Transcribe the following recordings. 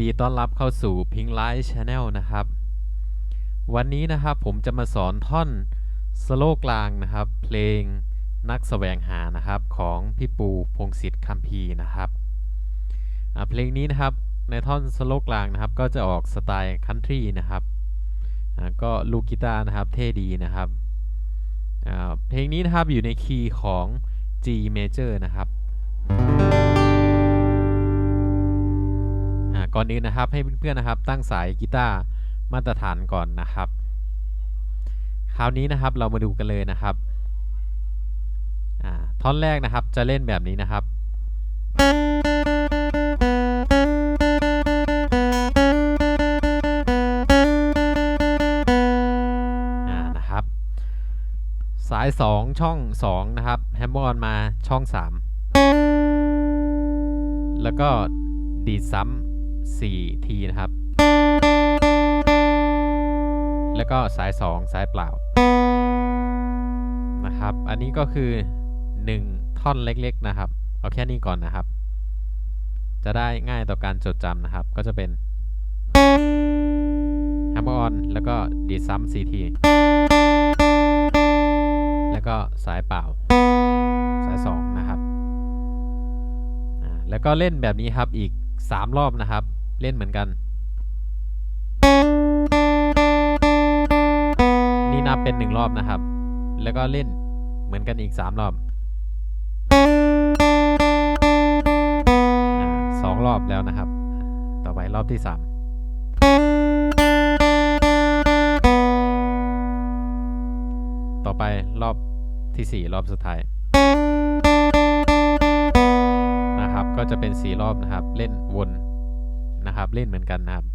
ดีต้อนรับเข้าสู่ Pink Light Channel นะครับ วันนี้นะครับผมจะมาสอนท่อนสโลกลางนะครับ เพลงนักแสวงหานะครับของพี่ปูพงศิษฐ์คัมภีนะครับเพลงนี้นะครับในท่อนสโลกลางนะครับ ก็จะออกสไตล์คันทรีนะครับก็ลูกกีตาร์นะครับเท่ดีนะครับเพลงนี้นะครับอยู่ในคีย์ของ G major นะครับ ก่อนอื่นนะครับให้เพื่อนๆนะครับ ตั้งสายกีตาร์มาตรฐานก่อนนะครับ คราวนี้นะครับเรามาดูกันเลยนะครับท่อนแรกนะครับจะเล่นแบบนี้นะครับนะครับ สาย 2 ช่อง 2 นะครับแฮมเมอนมาช่อง 3 แล้วก็ดีดซ้ำ 4 ทีนะครับ แล้วก็สาย 2 สายเปล่า นะครับ อันนี้ก็คือ 1 ท่อนเล็กๆนะครับ เอาแค่นี้ก่อนนะครับ จะได้ง่ายต่อการจดจำนะครับ ก็จะเป็น hammer on แล้วก็ดีดซ้ำ4ที แล้วก็สายเปล่า สาย 2 นะครับ แล้วก็เล่นแบบนี้ครับอีก 3 รอบนะครับ เล่นเหมือนกัน นี่นับเป็น1รอบนะครับ แล้วก็เล่นเหมือนกันอีก3รอบอาสองรอบแล้วนะครับ ต่อไปรอบที่3ต่อไปรอบที่4รอบสุดท้ายนะครับ ก็จะเป็น4รอบนะครับ เล่นวน นะครับ เล่นเหมือนกันนะครับ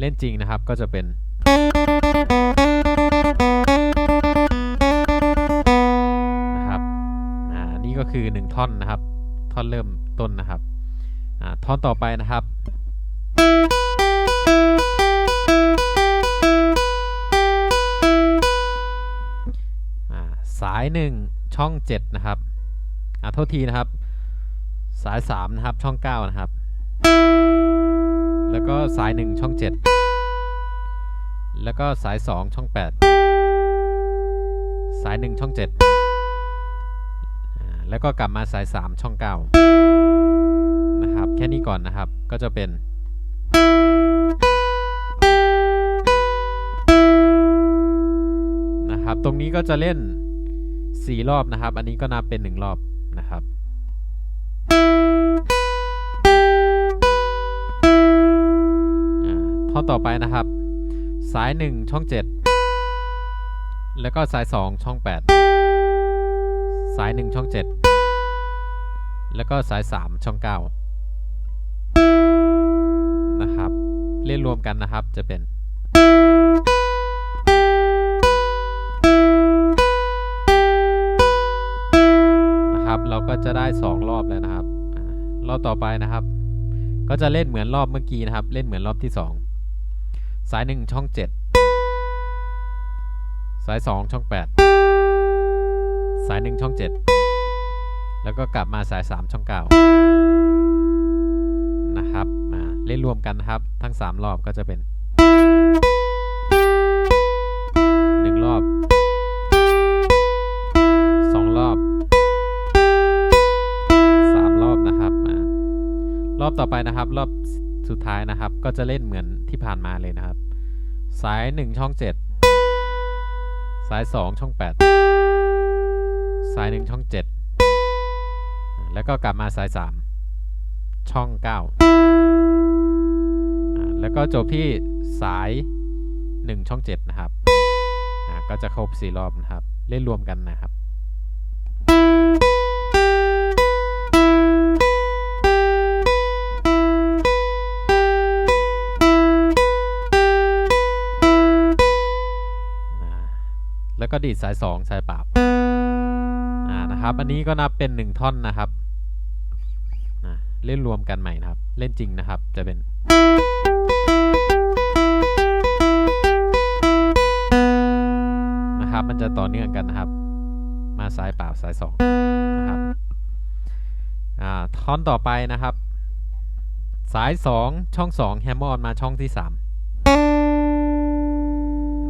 เล่นจริงนะครับก็จะเป็นนะครับอ่านี่ก็คือ 1 ท่อนนะครับ ท่อนเริ่มต้นนะครับอ่าท่อนต่อไปนะครับอ่าสาย 1 ช่อง 7 นะครับอ่าโทษทีนะครับ สาย 3 นะครับ ช่อง 9 นะครับ แล้วก็สาย 1 ช่อง 7 แล้วก็สาย 2 ช่อง 8 สาย 1 ช่อง 7 แล้วก็กลับมาสาย 3 ช่อง 9 นะครับ แค่นี้ก่อนนะครับก็จะเป็นนะครับตรงนี้ก็จะเล่น 4 รอบนะครับ อันนี้ก็นับเป็น 1 รอบ ต่อไปนะครับ สาย 1 ช่อง 7 แล้วก็สาย 2 ช่อง 8 สาย 1 ช่อง 7 แล้วก็สาย 3 ช่อง 9 นะครับ เล่นรวมกันนะครับจะเป็นนะครับเราก็จะได้ 2 รอบแล้วนะครับ รอบต่อไปนะครับ ก็จะเล่นเหมือนรอบเมื่อกี้นะครับ เล่นเหมือนรอบที่ 2 สาย 1 ช่อง 7 สาย 2 ช่อง 8 สาย 1 ช่อง 7 แล้วก็กลับมาสาย 3 ช่อง 9 นะครับมาเล่นรวมกันนะครับ ทั้ง 3 รอบก็จะเป็น 1 รอบ 2 รอบ 3 รอบนะครับมารอบต่อไปนะครับ รอบสุดท้ายนะครับ ก็จะเล่นเหมือน ที่ผ่านมาเลยนะครับ สาย 1 ช่อง 7 สาย 2 ช่อง 8 สาย 1 ช่อง 7 แล้วก็กลับมาสาย 3 ช่อง9อ่าแล้วก็จบที่สาย 1 ช่อง 7 นะครับ ก็จะครบ 4 รอบนะครับ เล่นรวมกันนะครับ ก็ดีดสาย2สายปล่าอ่านะครับ อันนี้ก็นับเป็น1ท่อนนะครับเล่นรวมกันใหม่นะครับ เล่นจริงนะครับ จะเป็น นะครับ มันจะต่อเนื่องกันนะครับ มาสายปล่าสาย2นะครับ อ่า ท่อนต่อไปนะครับ สาย2ช่อง2แฮมเมอร์ออนมาช่องที่3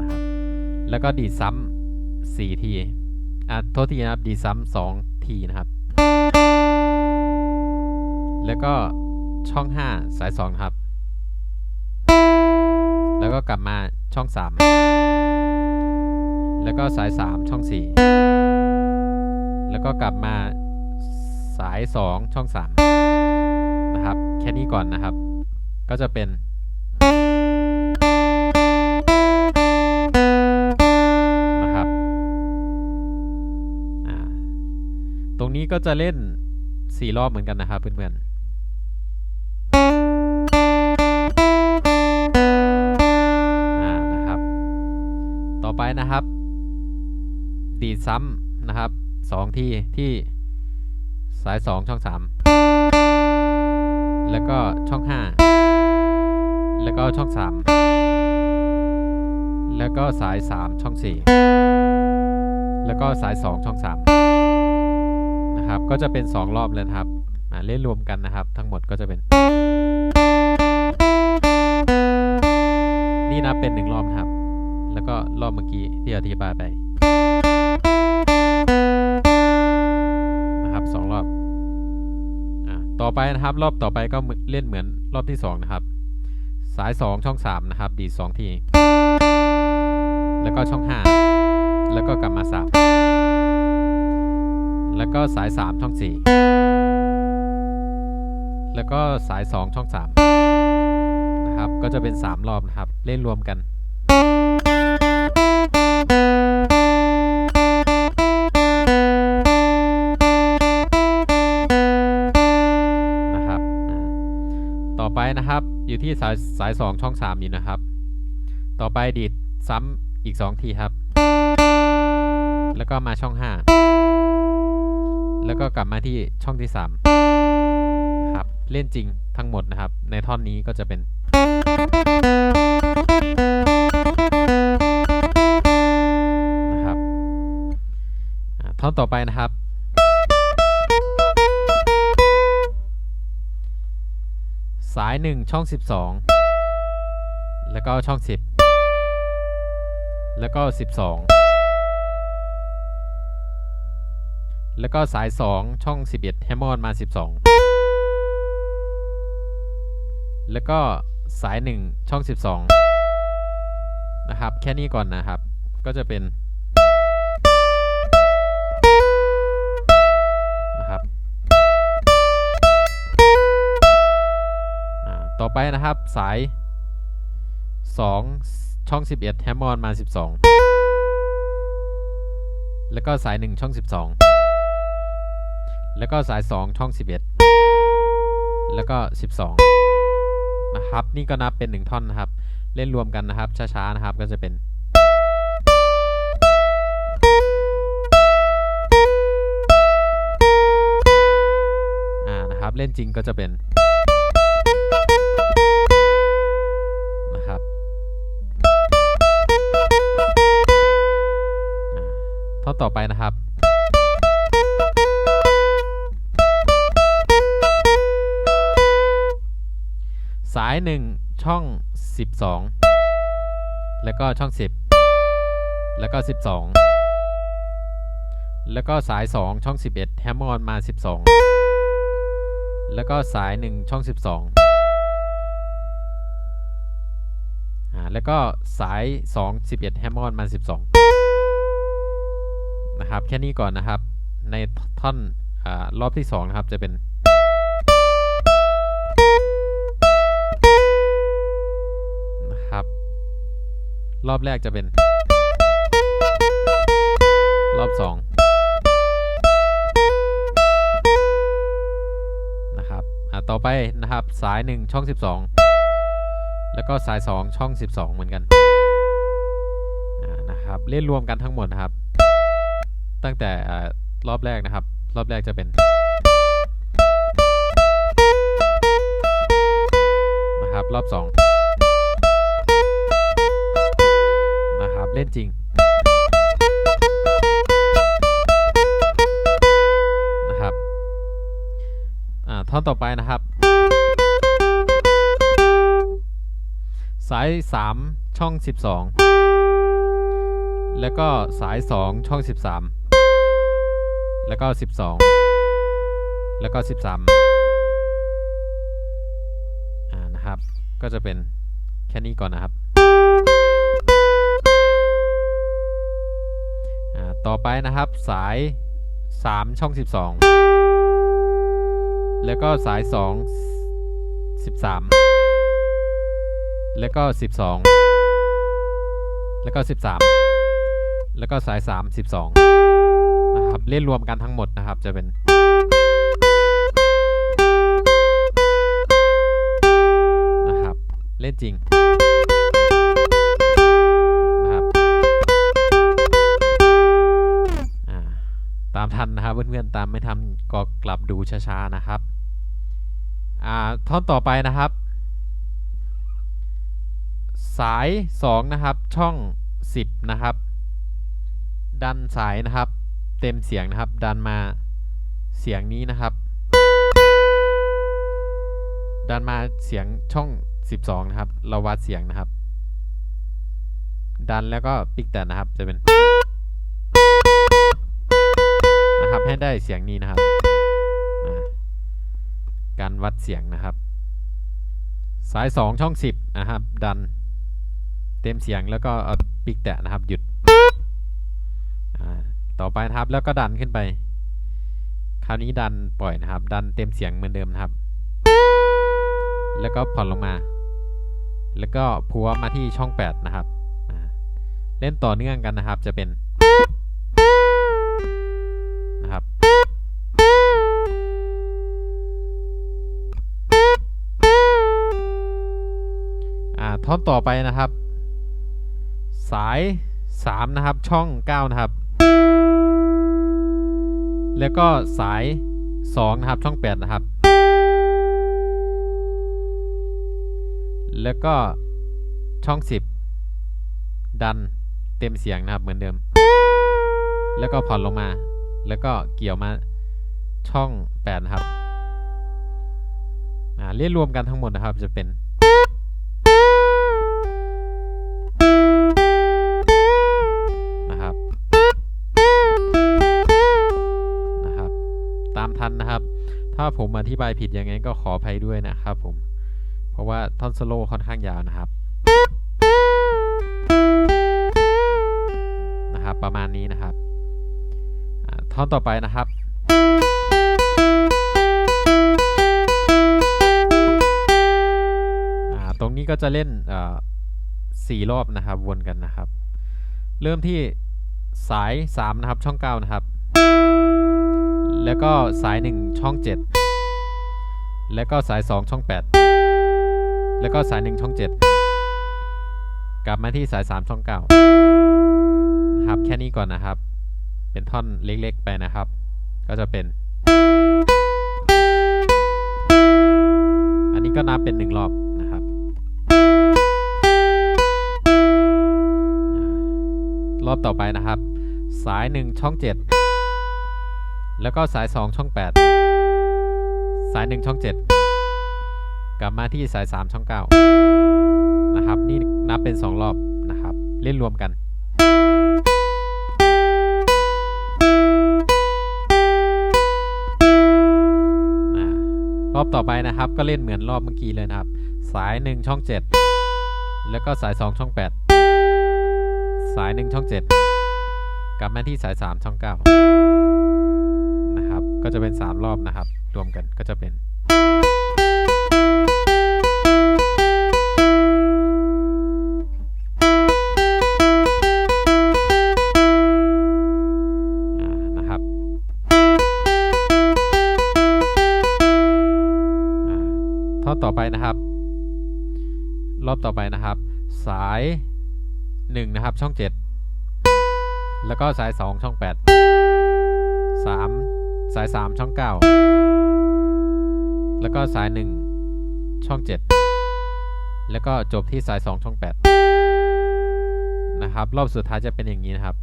นะครับ แล้วก็ดีดซ้ำ 4 ที อะ โทษทีนะครับ ดีซ้ำ2ทีนะครับ แล้วก็ช่อง 5 สาย 2 นะครับ แล้วก็กลับมาช่อง 3 แล้วก็สาย 3 ช่อง 4 แล้วก็กลับมาสาย 2 ช่อง 3 นะครับ แค่นี้ก่อนนะครับ ก็จะเป็น นี้ก็จะเล่น4รอบเหมือนกันนะครับเพื่อนๆอ่านะครับ ต่อไปนะครับ ดีดซ้ำนะครับสองที่ที่สาย2ช่อง3แล้วก็ช่อง5แล้วก็ช่อง3แล้วก็สาย3ช่อง4แล้วก็สาย2ช่อง3 นะครับ ก็จะเป็น 2 รอบเลยครับเล่นรวมกันนะครับ ทั้งหมดก็จะเป็น นี่นับเป็น1รอบครับ แล้วก็รอบเมื่อกี้ที่อธิบายไปนะครับสองรอบอต่อไปนะครับรอบต่อไปก็เล่นเหมือนรอบที่สองนะครับ สาย2ช่อง3นะครับ ดีด2ที แล้วก็ช่อง5แล้วก็กลับมา3 แล้วก็สาย 3 ช่อง 4 แล้วก็สาย 2 ช่อง 3 นะครับ ก็จะเป็น 3 รอบนะครับ เล่นรวมกันนะครับอ่าต่อไปนะครับอยู่ที่สายสาย 2 ช่อง 3 อยู่นะครับ ต่อไปดีดซ้ำอีก 2 ทีครับ แล้วก็มาช่อง 5 แล้วก็กลับมาที่ช่องที่3นะครับเล่นจริงทั้งหมดนะครับ ในท่อนนี้ก็จะเป็น นะครับท่อนต่อไปนะครับ สาย 1 ช่อง 12 แล้วก็ช่อง 10 แล้วก็ 12 แล้วก็สาย 2 ช่อง 11 แฮมมอนมา 12 แล้วก็สาย 1 ช่อง 12 นะครับ แค่นี้ก่อนนะครับ ก็จะเป็นนะครับอ่าต่อไปนะครับสาย 2 ช่อง 11 แฮมมอนมา 12 แล้วก็สาย 1 ช่อง 12 แล้วก็สาย2ช่อง 11 แล้วก็ 12 นะครับ นี่ก็นับเป็น 1 ท่อนนะครับ เล่นรวมกันนะครับ ช้า ๆ นะครับ ก็จะเป็น อ่า นะครับ เล่นจริงก็จะเป็น นะครับ ท่อนต่อไปนะครับ สาย 1 ช่อง 12 แล้วก็ช่อง 10 แล้วก็ 12 แล้วก็สาย 2 ช่อง 11 แฮมมอนมา 12 แล้วก็สาย 1 ช่อง 12อ่าแล้วก็สาย 2 11 แฮมมอนมา 12 นะครับ แค่นี้ก่อนนะครับ ในท่อนอารอบที่ 2 นะครับจะเป็น รอบแรกจะเป็น รอบ2นะครับอ่าต่อไปนะครับสาย1ช่อง12แล้วก็สาย2ช่อง12เหมือนกันนะครับเล่นรวมกันทั้งหมดนะครับ ตั้งแต่อ่ารอบแรกนะครับ รอบแรกจะเป็นนะครับรอบ2นะ ครับเล่นจริงนะครับอ่าท่อนต่อไปนะครับ สาย 3 ช่อง 12 แล้วก็สาย 2 ช่อง 13 แล้วก็ 12 แล้วก็ 13อ่านะครับก็จะเป็นแค่นี้ก่อนนะครับ ต่อไปนะครับสาย 3 ช่อง 12 แล้วก็สาย 2 13 แล้วก็ 12 แล้วก็ 13 แล้วก็สาย 3 12 นะครับ เล่นรวมกันทั้งหมดนะครับจะเป็นนะครับเล่นจริง ทันนะครับเพื่อนๆตามไม่ทันก็กลับดูช้าๆนะครับอ่าท่อนต่อไปนะครับ สาย 2 นะครับ ช่อง 10 นะครับ ดันสายนะครับ เต็มเสียงนะครับ ดันมาเสียงนี้นะครับ ดันมาเสียงช่อง 12 นะครับ เราวัดเสียงนะครับ ดันแล้วก็ปิกแต่นะครับจะเป็น นะครับ ให้ได้เสียงนี้นะครับ การวัดเสียงนะครับ สาย 2 ช่อง 10 นะครับ ดันเต็มเสียงแล้วก็เอาปิกแตะนะครับหยุด ต่อไปนะครับแล้วก็ดันขึ้นไป คราวนี้ดันปล่อยนะครับ ดันเต็มเสียงเหมือนเดิมนะครับ แล้วก็ผ่อนลงมา แล้วก็พัวมาที่ช่อง 8 นะครับ เล่นต่อเนื่องกันนะครับจะเป็น ต่อไปนะครับ สาย 3 นะครับ ช่อง 9 นะครับ แล้วก็สาย 2 นะครับ ช่อง 8 นะครับ แล้วก็ช่อง 10 ดันเต็มเสียงนะครับเหมือนเดิม แล้วก็ผ่อนลงมา แล้วก็เกี่ยวมาช่อง 8 นะครับอ่าเรียกรวมกันทั้งหมดนะครับจะเป็นาผมอธิบายผิดยังไงก็ขออภัยด้วยนะครับผม เพราะว่าท่อนสโลค่อนข้างยาวนะครับ นะครับประมาณนี้นะครับ ท่อนต่อไปนะครับตรงนี้ก็จะเล่นสี่รอบนะครับวนกันนะครับ เริ่มที่สาย 3 นะครับ ช่อง 9 นะครับ แล้วก็สาย 1 ช่อง 7 แล้วก็สาย 2 ช่อง 8 แล้วก็สาย 1 ช่อง 7 กลับมาที่สาย 3 ช่อง 9 นะครับ แค่นี้ก่อนนะครับ เป็นท่อนเล็กๆ ไปนะครับ ก็จะเป็น อันนี้ก็นับเป็น 1 รอบนะครับ รอบต่อไปนะครับ สาย 1 ช่อง 7 แล้วก็สาย 2 ช่อง 8 สาย 1 ช่อง 7 กลับมาที่สาย 3 ช่อง 9 นะครับ นี่นับเป็น 2 รอบนะครับ เล่นรวมกันรอบต่อไปนะครับก็เล่นเหมือนรอบเมื่อกี้เลยนะครับ สาย 1 ช่อง 7 แล้วก็สาย 2 ช่อง 8 สาย 1 ช่อง 7 กลับมาที่สาย 3 ช่อง 9 นะครับ ก็จะเป็น 3 รอบนะครับ รวมกันก็จะเป็น นะครับท่อนต่อไปนะครับ รอบต่อไปนะครับ สาย 1 นะครับ ช่อง 7 แล้วก็สาย 2 ช่อง 8 3 สาย 3 ช่อง 9 แล้วก็สายหนึ่งช่องเจ็ดแล้วก็จบที่สายสองช่องแปดนะครับ รอบสุดท้ายจะเป็นอย่างนี้นะครับ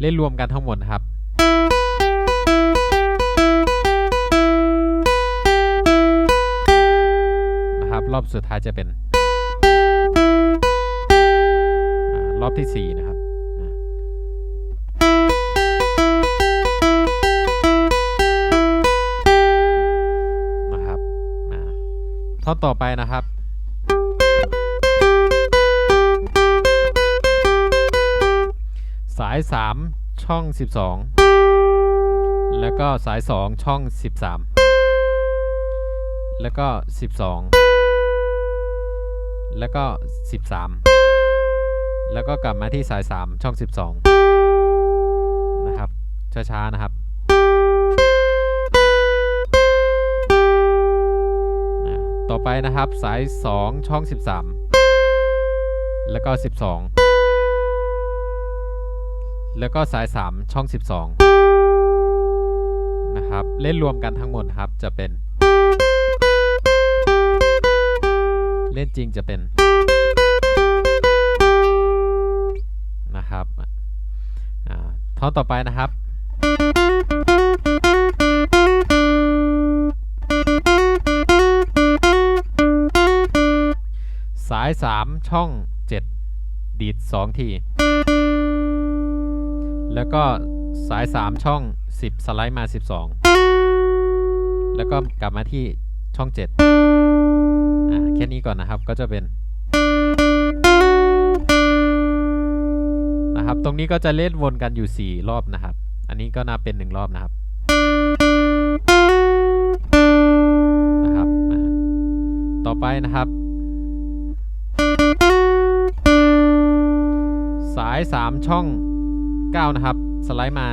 เล่นรวมกันทั้งหมดครับ นะครับ รอบสุดท้ายจะเป็น รอบที่สี่นะครับ ท่อนต่อไปนะครับสาย 3 ช่อง 12 แล้วก็สาย 2 ช่อง 13 แล้วก็ 12 แล้วก็ 13 แล้วก็กลับมาที่สาย 3 ช่อง 12 นะครับ ช้า ๆ นะครับ ต่อไปนะครับ สาย 2 ช่อง 13 แล้วก็ 12 แล้วก็สาย 3 ช่อง 12 นะครับ เล่นรวมกันทั้งหมดครับจะเป็น เล่นจริงจะเป็นนะครับท่อนต่อไปนะครับ สาย3ช่อง7ดีด2ที แล้วก็สาย3ช่อง10สไลด์มา12แล้วก็กลับมาที่ช่อง7อ่าแค่นี้ก่อนนะครับก็จะเป็นนะครับตรงนี้ก็จะเล่นวนกันอยู่ 4 รอบนะครับ อันนี้ก็นับเป็น 1 รอบนะครับนะครับ ต่อไปนะครับาย3ช่อง 9 นะครับ สไลด์มา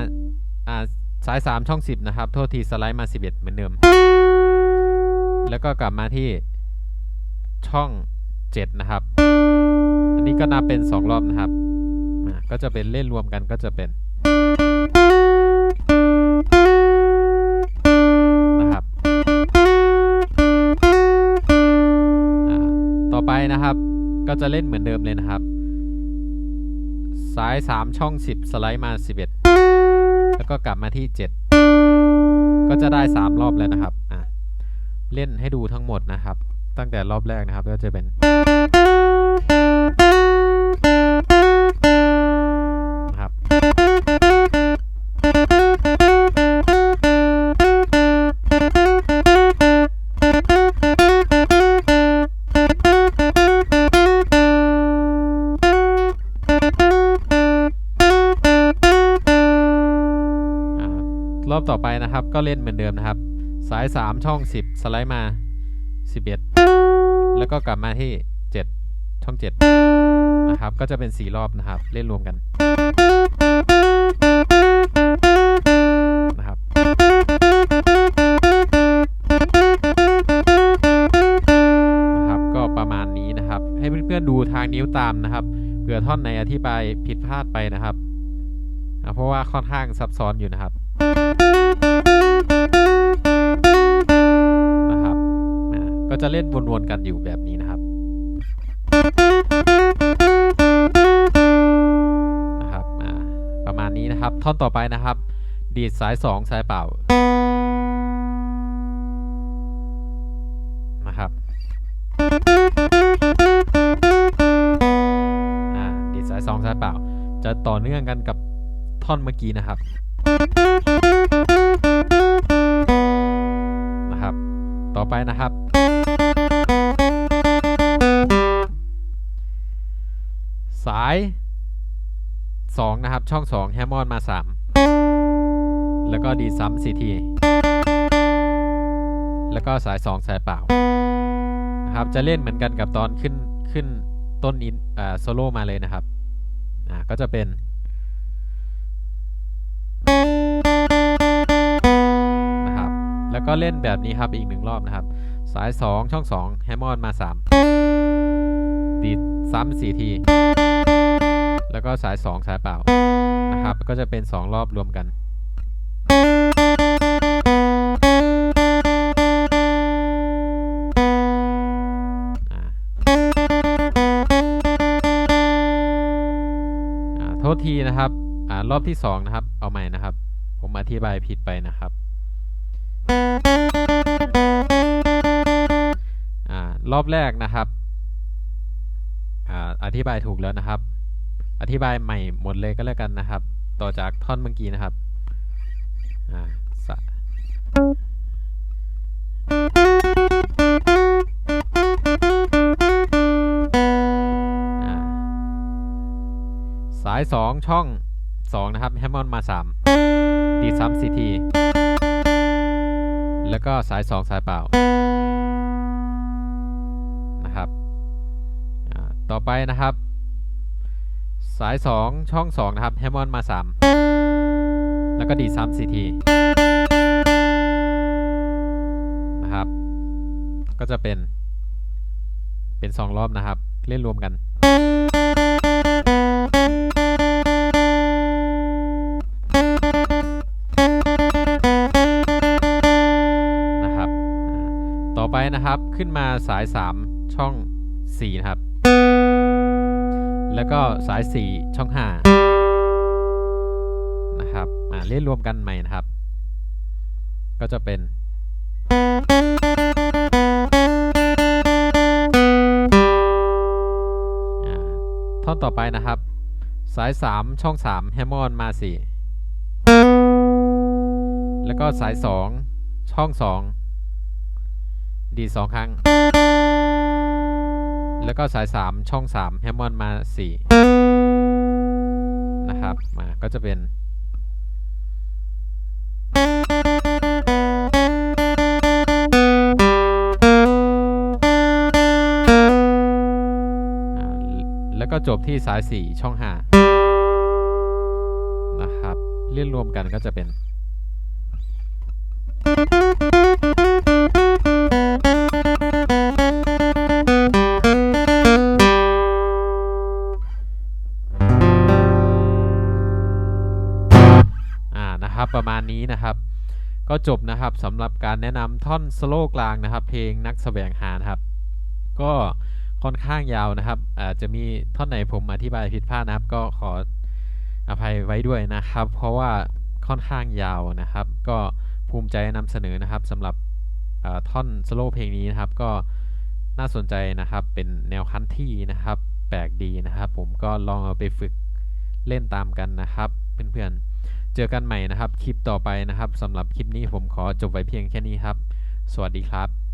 อ่าสาย 3 ช่อง 10 นะครับ โทษทีสไลด์มา 11 เหมือนเดิม แล้วก็กลับมาที่ช่อง 7 นะครับ อันนี้ก็นับเป็น 2 รอบนะครับ ก็จะเป็นเล่นรวมกันก็จะเป็นนะครับต่อไปนะครับ ก็จะเล่นเหมือนเดิมเลยนะครับ สาย 3 ช่อง 10 สไลด์มา 11 แล้วก็กลับมาที่ 7 ก็จะได้ 3 รอบแล้วนะครับ อะ เล่นให้ดูทั้งหมดนะครับ ตั้งแต่รอบแรกนะครับ ก็จะเป็น นะครับ ก็เล่นเหมือนเดิมนะครับ สาย 3 ช่อง 10 สไลด์มา 11 แล้วก็กลับมาที่ 7 ช่อง 7 นะครับ ก็จะเป็น 4 รอบนะครับ เล่นรวมกันนะครับนะครับ ก็ประมาณนี้นะครับ ให้เพื่อนๆดูทางนิ้วตามนะครับเผื่อท่อนไหนอธิบายผิดพลาดไปนะครับเพราะว่าค่อนข้างซับซ้อนอยู่นะครับ ก็จะเล่นวนๆกันอยู่แบบนี้นะครับนะครับอ่าประมาณนี้นะครับ ท่อนต่อไปนะครับ ดีดสาย 2 สายเปล่านะครับอ่าดีดสาย 2 สายเปล่า จะต่อเนื่องกันกับท่อนเมื่อกี้นะครับนะครับ ต่อไปนะครับ 2 นะครับ ช่อง 2 แฮมมอนมา 3 แล้วก็ดีซ้ำสี่ที แล้วก็สาย 2 สายเปล่านะครับจะเล่นเหมือนกันกับตอนขึ้นขึ้นต้นอินอ่าโซโล่มาเลยนะครับอ่าก็จะเป็นนะครับแล้วก็เล่นแบบนี้ครับอีกหนึ่งรอบนะครับ สาย 2 ช่อง 2 แฮมมอนมา 3 ดีดซ้ำสี่ที แล้วก็สาย 2 สายเปล่านะครับ ก็จะเป็น 2 รอบรวมกันอ่าโทษทีนะครับอ่ารอบที่ 2 นะครับ เอาใหม่นะครับ ผมอธิบายผิดไปนะครับอ่ารรอบแรกนะครับอ่าอธิบายถูกแล้วนะครับ อธิบายใหม่หมดเลยก็แล้วกันนะครับ ต่อจากท่อนเมื่อกี้นะครับอ่าสะอ่าสายสองช่องสองนะครับแฮมมอนมาสามดีซ้ำซีทีแล้วก็สายสองสายเปล่านะครับต่อไปนะครับ สาย 2 ช่อง 2 นะครับแฮมมอนมา 3 แล้วก็ดี3 CT นะครับ ก็จะเป็น เป็น 2 รอบนะครับ เล่นรวมกัน นะครับ ต่อไปนะครับขึ้นมาสาย 3 ช่อง 4 นะครับ แล้วก็สาย 4 ช่อง 5 นะครับอ่าเล่นรวมกันใหม่นะครับ ก็จะเป็น ท่อนต่อไปนะครับ สาย 3 ช่อง 3 แฮมมอนมา 4 แล้วก็สาย 2 ช่อง 2 ดี 2 ครั้ง แล้วก็สาย 3 ช่อง 3 แฮมมอนมา 4 นะครับ มาก็จะเป็นอ่าแล้วก็จบที่สาย 4 ช่อง 5 นะครับ เรียนรวมกันก็จะเป็น นี้นะครับ ก็จบนะครับสำหรับการแนะนำท่อนสโลว์กลางนะครับ เพลงนักแสวงหานะครับ ก็ค่อนข้างยาวนะครับอาจจะมีท่อนไหนผมอธิบายผิดพลาดนะครับ ก็ขออภัยไว้ด้วยนะครับ เพราะว่าค่อนข้างยาวนะครับ ก็ภูมิใจนำเสนอนะครับสำหรับท่อนสโลว์เพลงนี้นะครับ ก็น่าสนใจนะครับเป็นแนวคันที่นะครับ แปลกดีนะครับ ผมก็ลองเอาไปฝึกเล่นตามกันนะครับ เพื่อนๆ เจอกันใหม่นะครับ คลิปต่อไปนะครับสำหรับคลิปนี้ผมขอจบไว้เพียงแค่นี้ครับ สวัสดีครับ